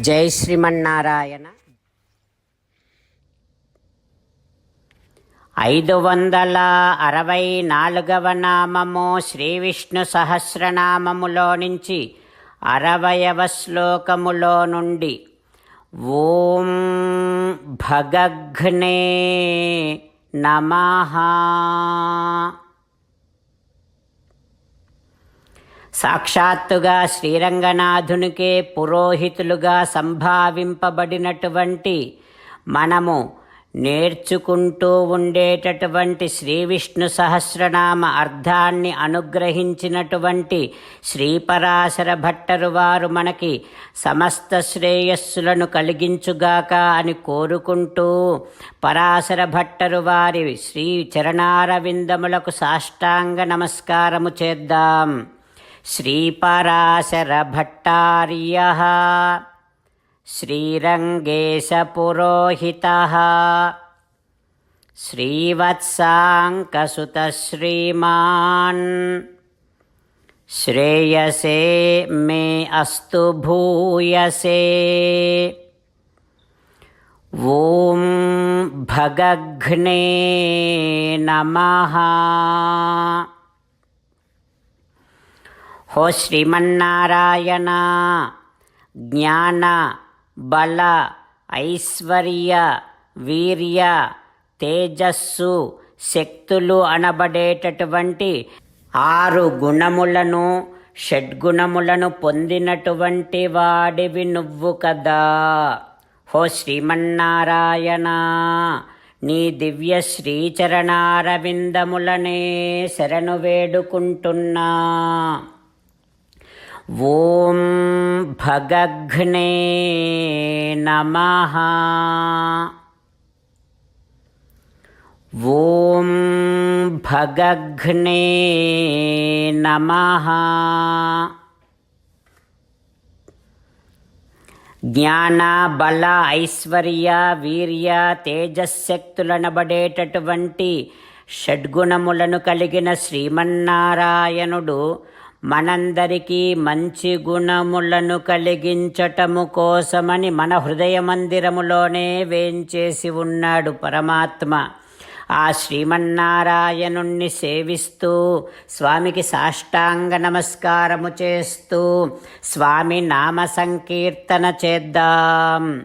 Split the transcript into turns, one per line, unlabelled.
జై శ్రీమన్నారాయణ. ఐదు వందల అరవై నాలుగవ నామము శ్రీ విష్ణు సహస్రనామములో నుంచి అరవయవ శ్లోకములో నుండి ఓం భగఘ్నే నమహా సాక్షాత్తుగా శ్రీరంగనాథునికే పురోహితులుగా సంభావింపబడినటువంటి మనము నేర్చుకుంటూ ఉండేటటువంటి శ్రీ విష్ణు సహస్రనామ అర్థాన్ని అనుగ్రహించినటువంటి శ్రీపరాశర భట్టరు వారు మనకి సమస్త శ్రేయస్సులను కలిగించుగాక అని కోరుకుంటూ పరాశర భట్టరు వారి శ్రీ చరణారవిందములకు సాష్టాంగ నమస్కారము చేద్దాం. श्रीपराशरभट्टार्यः श्रीरङ्गेशपुरोहितः श्रीवत्साङ्कसुतश्रीमान् श्रेयसे मे अस्तु भूयसे ॐ भगघ्ने नमः హో శ్రీమన్నారాయణ. జ్ఞాన బల ఐశ్వర్య వీర్య తేజస్సు శక్తులు అనబడేటటువంటి ఆరు గుణములను షడ్గుణములను పొందినటువంటి వాడివి నువ్వు కదా. హో శ్రీమన్నారాయణ నీ దివ్య శ్రీచరణారవిందములనే శరణు వేడుకుంటున్నా. ఓం భగఘ్నే నమః. ఓం భగఘ్నే నమః. జ్ఞాన బల ఐశ్వర్య వీర్య తేజశక్తులనబడేటటువంటి షడ్గుణములను కలిగిన శ్రీమన్నారాయణుడు మనందరికీ మంచి గుణములను కలిగించటము కోసమని మన హృదయ మందిరములోనే వేంచేసి ఉన్నాడు పరమాత్మ. ఆ శ్రీమన్నారాయణుణ్ణి సేవిస్తూ స్వామికి సాష్టాంగ నమస్కారము చేస్తూ స్వామి నామ సంకీర్తన చేద్దాం.